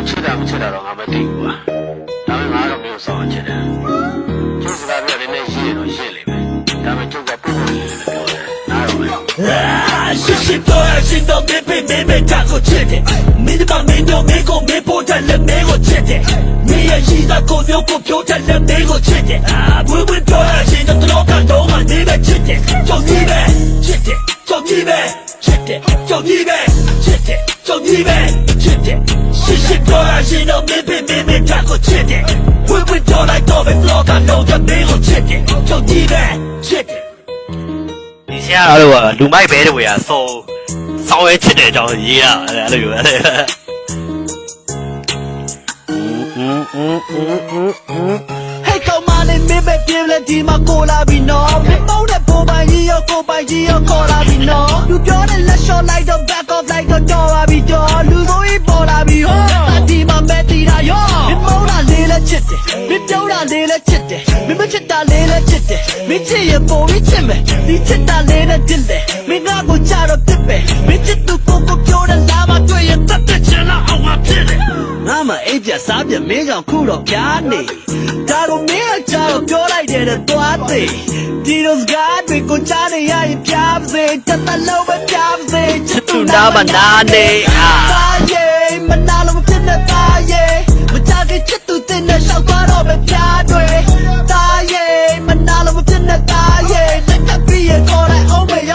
上七点五七点钟还没对过，咱们哪都没有上完去的，就是在这里那一夜都夜里面，咱们就在不回去的标准，哪有没有？是谁做爱心脏没被没被战后切点？没地方没尿没空没破绽了没我切点？没眼一大口尿不漂绽了没我切点？微微做爱心脏都老感动了没被切点？叫你呗切点，叫你呗切点，叫你呗切点，叫你呗。谢谢多少人都没被没被抓过去的回回走来都被老大弄个那个去的就你的去的你现在来了我六百倍的我呀 so 稍微吃点着急呀来了个人嘿 come on in mi bae feel it democratico mi bae you gonna let your life go back to your heart beat now you gonna let your life go back to your heart beat no, you le sciolai da bello beat ချစ်တယ်မင်းပြောတာလေးလဲချစ်တယ်မင်းမချစ်တာလေးလဲချစ်တယ်မင်းချစ်ရင်ပုံပြီးချစ်မယ်ဒီချစ်တာလေးနဲ့တင်တယ်မင်းငါ့ကိုချတော့ပြစ်ပဲမင်းချစ်သူကိုကိုပြောတဲ့လာမတွေ့ရင်တတ်တဲ့ချင်လာအောင်ငါဖြစ်တယ်ငါမအိပ်ပြစားပြမင်းကြောင့်ခုတော့ပြားနေဒါတော့မင်းအချာတော့ပြောလိုက်တယ်တဲ့သွားသေးဒီလိုစကားတွေကိုကြားနေရရင်ပြားပါစေတစ်သက်လုံးပဲပြားပါစေချစ်သူနာမနာနေအာသားရဲ့မနာလို့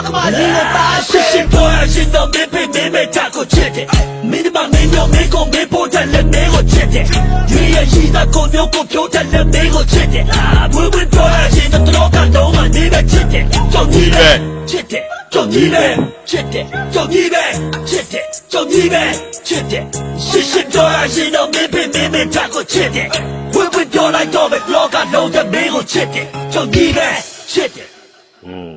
အောင်ပဲရောက်မှကြီးနဲ့သားရှစ်ရှစ်ပေါ်ရှင်တော့မင်းဖေးမင်းမေတာကိုချစ်တယ်မင်းမမင်းရောမင်းကိုမင်းပေါ်တယ်လည်းမင်းကိုချစ်တယ်ဒီရဲ့ရှိတာကိုမျိုးကိုပြောတယ်လည်းမင်းကိုချစ်တယ်အာဝင်းဝင်းပေါ်ရှင်တော့ကတော့မှနေပဲချစ်တယ်ကြောက်ကြီးပဲချစ်တယ်ကြောက်ကြီးပဲချစ်တယ်ကြောက်ကြီးပဲချစ်တယ်ကြောက်ကြီးပဲချစ်တယ်ရှစ်ရှစ်ပေါ်ရှင်တော့မင်းဖေးမင်းမေတာကိုချစ်တယ်ဝင်းဝင်းပြောလိုက်တော့ပဲ blog ကလုံးတဲ့မင်းကိုချစ်တယ်ကြောက်ကြီးပဲချစ်တယ်อืม